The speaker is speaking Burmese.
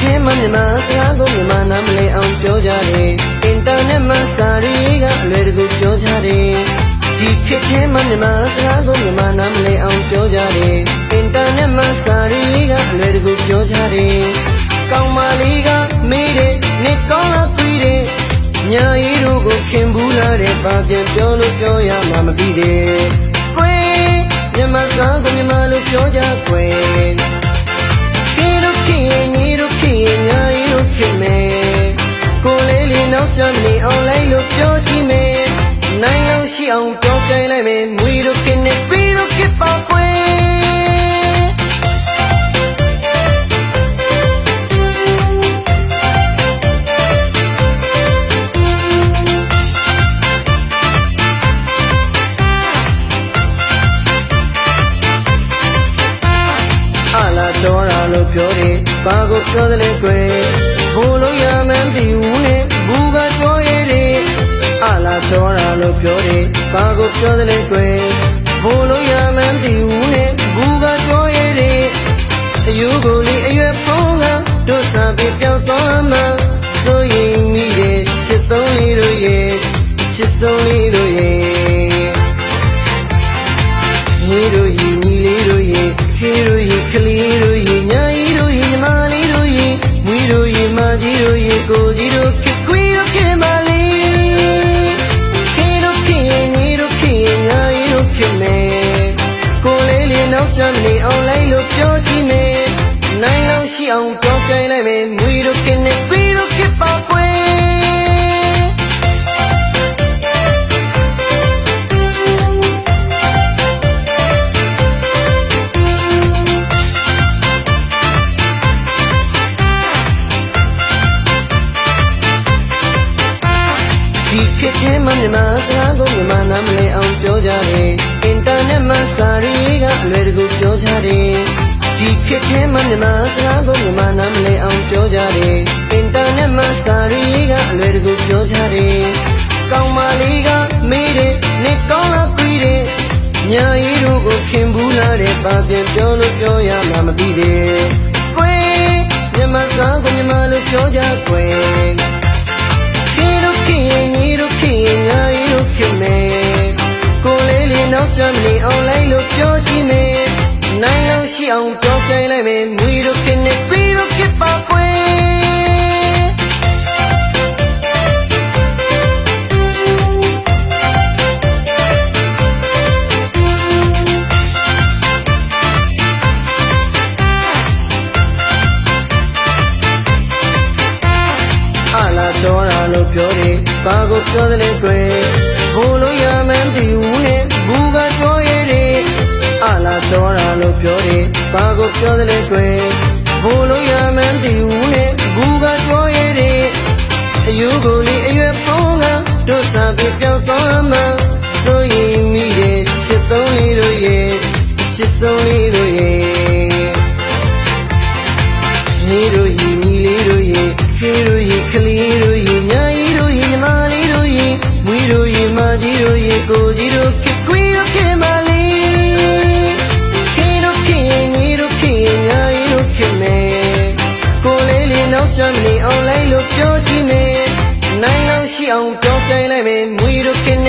ခင်းမမြန်မာဆရာကိုမြန်မာနာမလဲအောင်ပြောကြတယ်အင်တာနက်မှာစာရီကအလွယ်တကူပြောကြတယ်ဒီခေတ်ခင်းမမြန်မာဆရာကိုမြန်မာနာမလဲအောင်ပြောကြတယ်အင်တာနက်မှာစာရီကအလွယ်တကူပြောကြတယ်ကောင်းမလေးကမေးတယ်နေကောင်းလားပြီးတယ်ညာရီတို့ကိုခင်ဘူးလာတယ်ဘာပြန်ပြောလို့ပြောရမှာမပြီးတယ်ကိုယ်မြန်မာစာကိုမြန်မာလို့ပြောကြကွယ် နောက်ကျမနေအောင်လိုက်လို့ပြောကြည့်မယ်နိုင်လို့ရှိအောင်ပြောပြိုင်လိုက်မယ်မွေတို့ခေနဲ့ပြီးတို့ခေပါကွယ်အလာတော်တာလို့ပြောတယ်ဘာကိုပြောသလဲကွယ် ကိုပြောသလဲကွယ်ဘိုးလုံးရမှန်းတီဦးနဲ့ဘူးကကြောရဲတယ်အယူကိုလေးအရွယ်ပုံးကတို့စာပြပြောင်းသွားမှဆိုရင်မိတဲ့ချစ်သုံးလေးတို့ရဲ့ချစ်ဆုံးလေးတို့ရဲ့မွေးတို့ရီညီလေးတို့ရီခေတို့ရီကလေးတို့ ပြောကြတယ်အင်တာနက်မှာစာရီကအလွယ်တကူပြောကြတယ်ဒီခေတ်ထဲမှာမြန်မာစကားကိုမြန်မာနားမလည်အောင် ပြောကြတယ်အင်တာနက်မှာစာရီကအလွယ်တကူပြောကြတယ်ကောင်းမလေးကမေးတယ်နေကောင်းလားပြီးတယ်ညာရီတို့ကိုခင်ဘူးလာတဲ့ဘာပြန်ပြောလို့ပြောရမှမသိတယ်ကွယ်မြန်မာစကားကိုမြန်မာလိုပြောကြကွယ်ခေတို့ခေရင်ညီတို့ခေရင်ညာရီတို့ခေမယ်ကိုလေးလေးနောက်ကျမနေအောင်လိုက်လို့ပြောကြည့်မယ်နိုင်လို့ရှိအောင်ပြောပြိုင်လိုက်မယ်မွေတို့ခေနဲ့ ဘာကိုပြောသလဲကွယ်ဘိုးလုံးရမှန်းတီဦးနဲ့ဘူးကကြောရဲတယ်အလာတော်တာလို့ပြောတယ်ဘာကိုပြောသလဲကွယ်ဘိုးလုံးရမှန်းတီဦးနဲ့ဘူးကကြောရဲတယ်အယူကိုလေးအရွယ်ပုံးကတို့စာပြပြောင်းသွားမှဆိုရင်မိတဲ့ချစ်သုံးလေးတို့ရဲ့ချစ်ဆုံးလေးတို့ရဲ့ညီတို့ရီညီလေးတို့ရီခေတို့ရီကလေးတို့ရီ တို့ပြောကြည့်မယ်နိုင်အောင်ရှိအောင်တော့ပြိုင်လိုက်မယ်မွေတို့ခင်